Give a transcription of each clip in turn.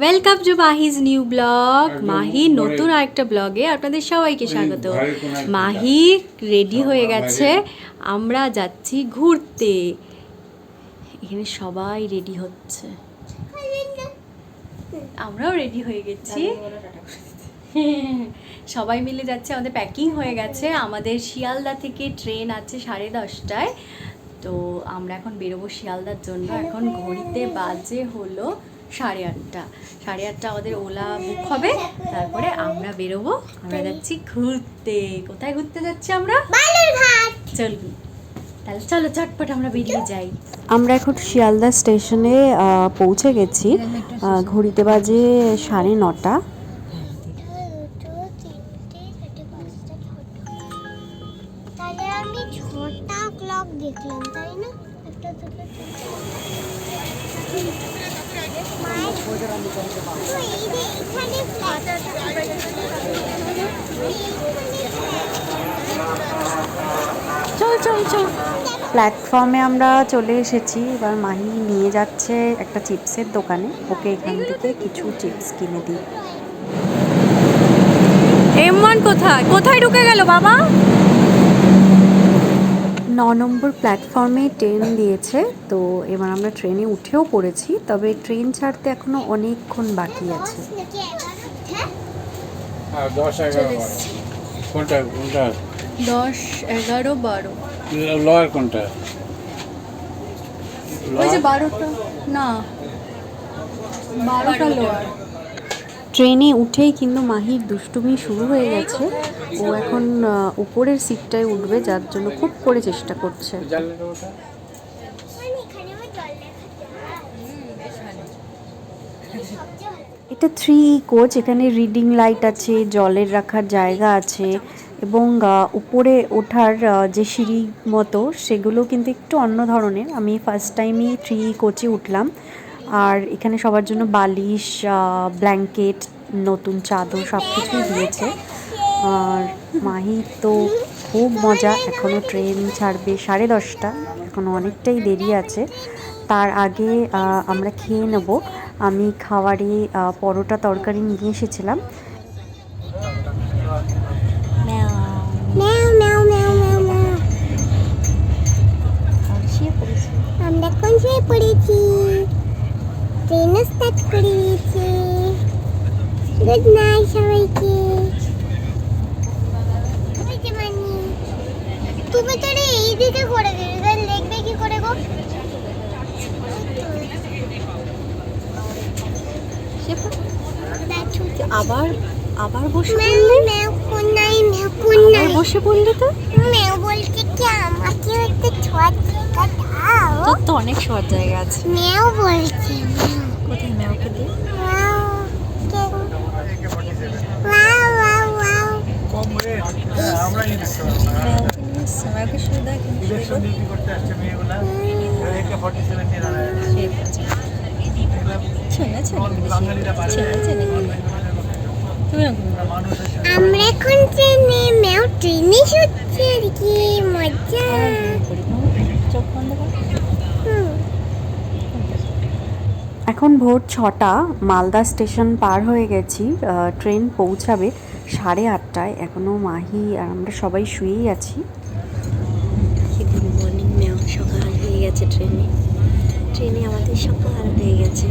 Welcome to Mahi's new blog Mahi নতুন আরেকটা ব্লগে আপনাদের সবাইকে স্বাগত। মাহি রেডি হয়ে গেছে। আমরা যাচ্ছি ঘুরতে। এখানে সবাই রেডি হচ্ছে। আমরাও রেডি হয়ে গেছি। সবাই মিলে যাচ্ছে আমাদের প্যাকিং হয়ে গেছে। আমাদের শিয়ালদা থেকে ট্রেন আছে সাড়ে দশটায়। তো আমরা এখন বেরোবো শিয়ালদার জন্য। এখন ঘড়িতে বাজে হলো সাড়ে আটটা। সাড়ে আটটা আমাদের ওলা বুক হবে। তারপরে আমরা বেরোবো। আমরা যাচ্ছি ঘুরতে। কোথায় ঘুরতে যাচ্ছি আমরা? চলুন তাহলে চলো চটপট আমরা বেরিয়ে যাই। আমরা এখন শিয়ালদা স্টেশনে পৌঁছে গেছি। আহ, ঘড়িতে বাজে সাড়ে নটা। আমি ছটা ক্লক দেখলাম তাই না? চল চল চল। প্ল্যাটফর্মে আমরা চলে এসেছি। এবার মাহি নিয়ে যাচ্ছে একটা চিপসের দোকানে। ওকে এখান থেকে কিছু চিপস কিনে দিই। এম কোথায়? কোথায় ঢুকে গেল বাবা? ন নম্বর প্ল্যাটফর্মে ট্রেন দিয়েছে। তো এবার আমরা ট্রেনে উঠেও পড়েছি তবে ট্রেন ছাড়তে এখনও অনেকক্ষণ বাকি আছে। হ্যাঁ দশ এগারো বারো। কোনটা কোনটা? দশ এগারো বারো। লয়ার কোনটা? ওই যে বারোটা না। বারোটা। লোয়ার। ট্রেনে উঠেই কিন্তু মাহির দুষ্টুমি শুরু হয়ে গেছে। ও এখন উপরের সিটটায় উঠবে, যার জন্য খুব করে চেষ্টা করছে। এটা থ্রি কোচ এখানে রিডিং লাইট আছে, জলের রাখার জায়গা আছে, এবং উপরে ওঠার যে সিঁড়ি মতো, সেগুলো কিন্তু একটু অন্য ধরনের। আমি ফার্স্ট টাইমই থ্রি কোচে উঠলাম। আর এখানে সবার জন্য বালিশ ব্ল্যাঙ্কেট নতুন চাদর সব কিছুই দিয়েছে। আর মাহি তো খুব মজা এখনও ট্রেন ছাড়বে সাড়ে দশটা এখনও অনেকটাই দেরি আছে। তার আগে আমরা খেয়ে নেব। আমি খাবারে পরোটা, তরকারি নিয়ে এসেছিলাম ম্যাও ম্যাও ম্যাও ম্যাও ম্যাও আমরা এখন শুয়ে পড়েছি ট্রেনও স্টার্ট করে দিয়েছে গুড সবাইকে। মানি তুমি তো রে এই দিকে করে দিলে তাহলে লিখবে কি করে গো? আবার আবার বসে ম্যাও ম্যাও কোন নাই ম্যাও কোন নাই বসে পড়লি তো? ম্যাও বলছে কি আমাকে একটা ছোঁয়া জায়গা দাও। তো অনেক শর্ট জায়গা আছে। ম্যাও বলছে আমরা এখন ট্রেনে ম্যাও ট্রেনে শুচ্ছে আর কি মজা। এখন ভোর ছটা মালদা স্টেশন পার হয়ে গেছি ট্রেন পৌঁছাবে সাড়ে আটটায়। এখনও মাহি আর আমরা সবাই শুয়েই আছি। গুড মর্নিং ম্যাম সকাল। গেছে ট্রেনে। ট্রেনে আমাদের সকাল হয়ে গেছে।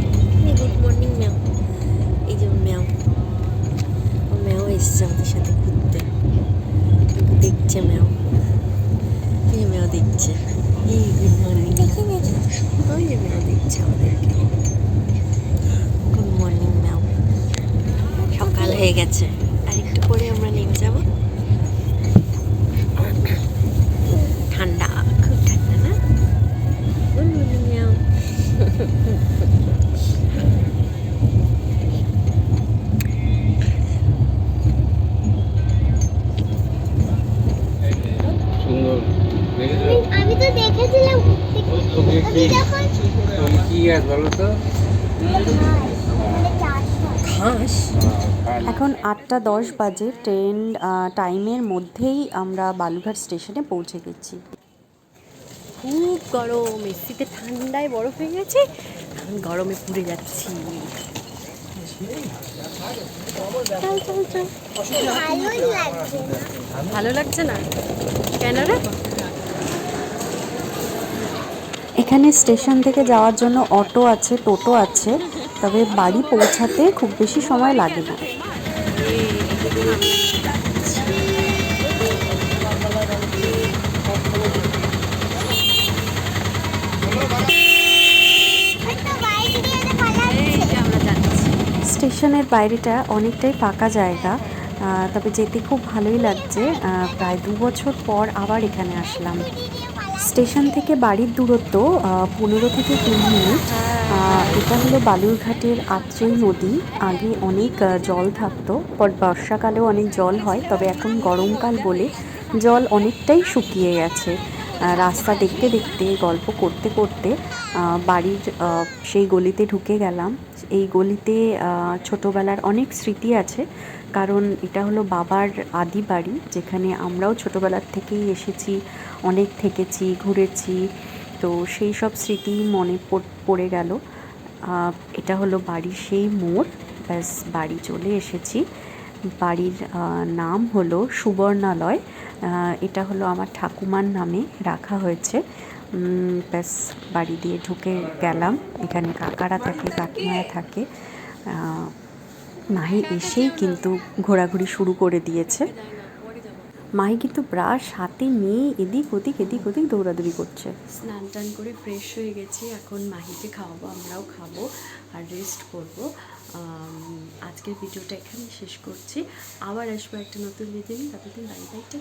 Good morning, ma'am. এই যে ম্যাম। ও ম্যাও এসছে আমাদের সাথে ঘুরতে। দেখছে ম্যাও এই ম্যাও দেখছে। এই গুড মর্নিং। ওই যে ম্যাও দেখছে আমাদেরকে। গুড মর্নিং ম্যাও সকাল হয়ে গেছে। আর একটু পরে আমরা নেমে যাব। বলো তো? ঘাস। হ্যাঁ, এখন আটটা দশ বাজে ট্রেন টাইমের মধ্যেই আমরা বালুঘাট স্টেশনে পৌঁছে গেছি। খুব গরম এসিতে ঠান্ডায় বরফ হয়ে গেছে আমি গরমে পুড়ে যাচ্ছি। ভালো লাগছে না? কেন রে? এখানে স্টেশন থেকে যাওয়ার জন্য অটো আছে, টোটো আছে, তবে বাড়ি পৌঁছাতে খুব বেশি সময় লাগে না। স্টেশনের বাইরেটা অনেকটাই ফাঁকা জায়গা তবে যেতে খুব ভালোই লাগছে। প্রায় দু বছর পর আবার এখানে আসলাম। স্টেশন থেকে বাড়ির দূরত্ব পনেরো থেকে তিন মিনিট। এটা হলো বালুরঘাটের আত্রেই নদী। আগে অনেক জল থাকতো, পর বর্ষাকালেও অনেক জল হয়, তবে এখন গরমকাল বলে জল অনেকটাই শুকিয়ে গেছে। রাস্তা দেখতে দেখতে, গল্প করতে করতে বাড়ির সেই গলিতে ঢুকে গেলাম। এই গলিতে ছোটোবেলার অনেক স্মৃতি আছে। কারণ এটা হলো বাবার আদি বাড়ি, যেখানে আমরাও ছোটোবেলার থেকেই এসেছি, অনেক থেকেছি, ঘুরেছি। তো সেই সব স্মৃতি মনে পড়- গেল। এটা হলো বাড়ির সেই মোড়। ব্যাস, বাড়ি চলে এসেছি। বাড়ির নাম হলো সুবর্ণালয়। এটা হলো আমার ঠাকুমার নামে রাখা হয়েছে। ব্যাস, বাড়ি দিয়ে ঢুকে গেলাম। এখানে কাকারা থাকে, কাকিমারা থাকে। মাহি এসেই কিন্তু ঘোরাঘুরি শুরু করে দিয়েছে। মাহি কিন্তু ব্রাশ, হাতে নিয়ে এদিক ওদিক এদিক ওদিক দৌড়াদৌড়ি করছে। স্নান টান করে ফ্রেশ হয়ে গেছি। এখন মাহিকে খাওয়াবো, আমরাও খাব আর রেস্ট করব। আজকের ভিডিওটা এখানে শেষ করছি। আবার আসব একটা নতুন ভিডিও নিয়ে। ততদিন বাড়ি বাড়িটা